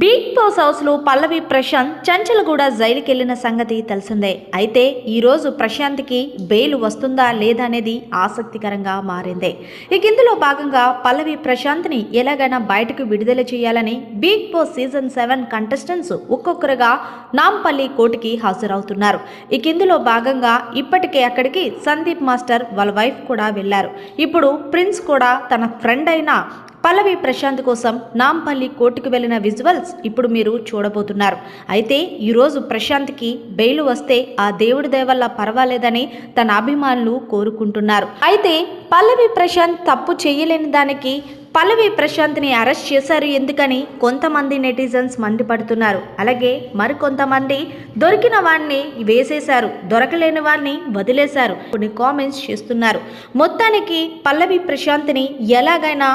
Big boss హౌస్లో పల్లవి ప్రశాంత్ చంచలగూడ జైలుకి వెళ్ళిన సంగతి తెలిసిందే. అయితే ఈరోజు ప్రశాంత్కి బెయిల్ వస్తుందా లేదా అనేది ఆసక్తికరంగా మారింది. ఇక ఇందులో భాగంగా పల్లవి ప్రశాంత్ని ఎలాగైనా బయటకు విడుదల చేయాలని Bigg Boss season seven contestants ఒక్కొక్కరుగా నాంపల్లి కోర్టుకి హాజరవుతున్నారు. ఇక ఇందులో భాగంగా ఇప్పటికే అక్కడికి సందీప్ మాస్టర్ వాళ్ళ వైఫ్ కూడా వెళ్ళారు. ఇప్పుడు ప్రిన్స్ కూడా తన ఫ్రెండ్ అయిన పల్లవి ప్రశాంత్ కోసం నాంపల్లి కోర్టుకు వెళ్ళిన విజువల్స్ ఇప్పుడు మీరు చూడబోతున్నారు. అయితే ఈరోజు ప్రశాంత్కి బెయిల్ వస్తే ఆ దేవుడి దేవల్ల పర్వాలేదని తన అభిమానులు కోరుకుంటున్నారు. అయితే పల్లవి ప్రశాంత్ తప్పు చేయలేని దానికి పల్లవి ప్రశాంత్ని అరెస్ట్ చేశారు ఎందుకని కొంతమంది నెటిజన్స్ మండిపడుతున్నారు. అలాగే మరికొంతమంది దొరికిన వాడిని వేసేశారు. దొరకలేని వాడిని వదిలేశారు. కొన్ని కామెంట్స్ చేస్తున్నారు. మొత్తానికి పల్లవి ప్రశాంత్ని ఎలాగైనా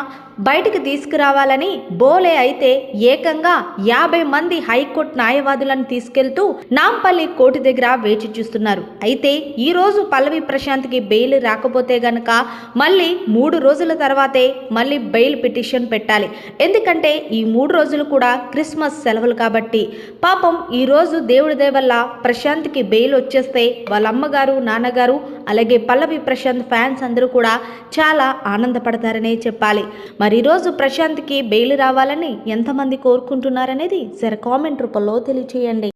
బయటికి తీసుకురావాలని బోలే అయితే ఏకంగా యాభై మంది హైకోర్టు న్యాయవాదులను తీసుకెళ్తూ నాంపల్లి కోర్టు దగ్గర వేచి చూస్తున్నారు. అయితే ఈ రోజు పల్లవి ప్రశాంత్కి బెయిల్ రాకపోతే గనక మళ్ళీ మూడు రోజుల తర్వాతే మళ్ళీ బెయిల్ పిటిషన్ పెట్టాలి. ఎందుకంటే ఈ మూడు రోజులు కూడా క్రిస్మస్ సెలవులు కాబట్టి. పాపం ఈరోజు దేవుడి వల్ల ప్రశాంత్కి బెయిల్ వచ్చేస్తే వాళ్ళ అమ్మగారు నాన్నగారు అలాగే పల్లవి ప్రశాంత్ ఫ్యాన్స్ అందరూ కూడా చాలా ఆనందపడతారనే చెప్పాలి. మరి ఈరోజు ప్రశాంత్కి బెయిల్ రావాలని ఎంతమంది కోరుకుంటున్నారనేది సరే కామెంట్ రూపంలో తెలియచేయండి.